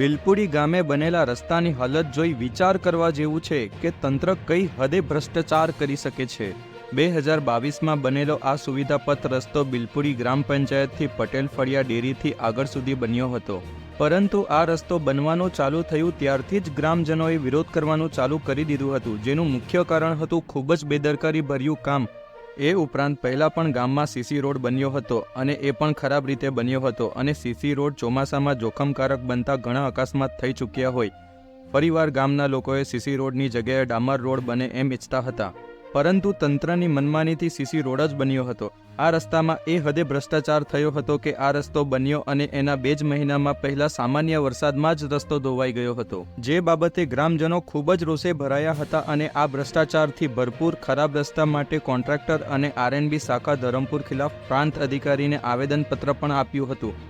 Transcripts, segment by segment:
બિલપુડી ગામે બનેલા રસ્તાની હાલત જોઈ વિચાર કરવા જેવું છે કે તંત્ર કઈ હદે ભ્રષ્ટાચાર કરી શકે છે. બે હજાર બાવીસમાં બનેલો આ સુવિધાપથ રસ્તો બિલપુડી ગ્રામ પંચાયતથી પટેલ ફળિયા ડેરીથી આગળ સુધી બન્યો હતો. પરંતુ આ રસ્તો બનવાનું ચાલુ થયું ત્યારથી જ ગ્રામજનોએ વિરોધ કરવાનું ચાલુ કરી દીધું હતું, જેનું મુખ્ય કારણ હતું ખૂબ જ બેદરકારી ભર્યું કામ એ ઉપરાંત પહેલાં પણ ગામમાં સીસી રોડ બન્યો હતો અને એ પણ ખરાબ રીતે બન્યો હતો અને સીસી રોડ ચોમાસામાં જોખમકારક બનતા ઘણા અકસ્માત થઈ ચૂક્યા હોય. ફરીવાર ગામના લોકોએ સીસી રોડની જગ્યાએ ડામર રોડ બને એમ ઈચ્છતા હતા. પરંતુ તંત્રની મનમાનીથી સીસી રોડ જ બન્યો હતો. આ રસ્તામાં એ હદે ભ્રષ્ટાચાર થયો હતો કે આ રસ્તો બન્યો અને એના બે જ મહિનામાં પહેલા સામાન્ય વરસાદમાં જ રસ્તો ધોવાઈ ગયો હતો. જે બાબતે ગ્રામજનો ખૂબ જ રોષે ભરાયા હતા અને આ ભ્રષ્ટાચારથી ભરપૂર ખરાબ રસ્તા માટે કોન્ટ્રાક્ટર અને આરએનબી શાખા ધરમપુર ખિલાફ પ્રાંત અધિકારીને આવેદનપત્ર પણ આપ્યું હતું.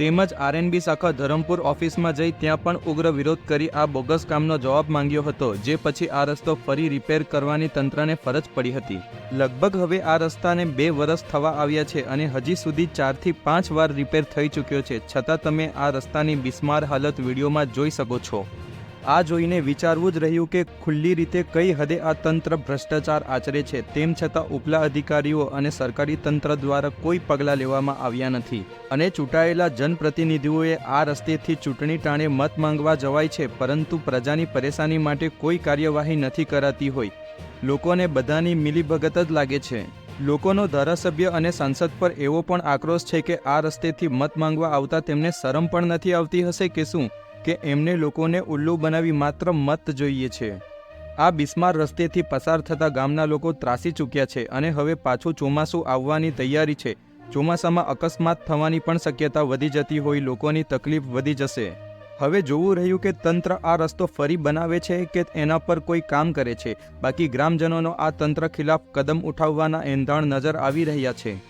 તેમજ આરએનબી શાખા ધરમપુર ઓફિસમાં જઈ ત્યાં પણ ઉગ્ર વિરોધ કરી આ બોગસ કામનો જવાબ માંગ્યો હતો, જે પછી આ રસ્તો ફરી રિપેર કરવાની તંત્રને ફરજ પડી હતી. લગભગ હવે આ રસ્તાને બે વર્ષ થવા આવ્યા છે અને હજી સુધી ચારથી પાંચ વાર રિપેર થઈ ચૂક્યો છે. છતાં તમે આ રસ્તાની બિસ્માર હાલત વિડીયોમાં જોઈ શકો છો. આ જોઈને વિચારવું જ રહ્યું કે ખુલ્લી રીતે કઈ હદે આ તંત્ર ભ્રષ્ટાચાર આચરે છે, તેમ છતાં ઉપલા અધિકારીઓ અને સરકારી તંત્ર દ્વારા કોઈ પગલાં લેવામાં આવ્યા નથી. અને ચૂંટાયેલા જનપ્રતિનિધિઓએ આ રસ્તેથી ચૂંટણી ટાણે મત માંગવા જવાય છે, પરંતુ પ્રજાની પરેશાની માટે કોઈ કાર્યવાહી નથી કરાતી હોય. લોકોને બધાની મિલીભગત જ લાગે છે. લોકોનો ધારાસભ્ય અને સાંસદ પર એવો પણ આક્રોશ છે કે આ રસ્તેથી મત માંગવા આવતા તેમને શરમ પણ નથી આવતી હશે કે શું? કે એમને લોકોને ઉલ્લુ બનાવી માત્ર મત જોઈએ છે. આ બિસ્માર રસ્તેથી પસાર થતા ગામના લોકો ત્રાસી ચૂક્યા છે અને હવે પાછું ચોમાસું આવવાની તૈયારી છે. ચોમાસામાં અકસ્માત થવાની પણ શક્યતા વધી જતી હોય લોકોની તકલીફ વધી જશે. હવે જોવું રહ્યું કે તંત્ર આ રસ્તો ફરી બનાવે છે કે એના પર કોઈ કામ કરે છે. બાકી ગ્રામજનોનો આ તંત્ર ખિલાફ કદમ ઉઠાવવાના એંધાણ નજર આવી રહ્યા છે.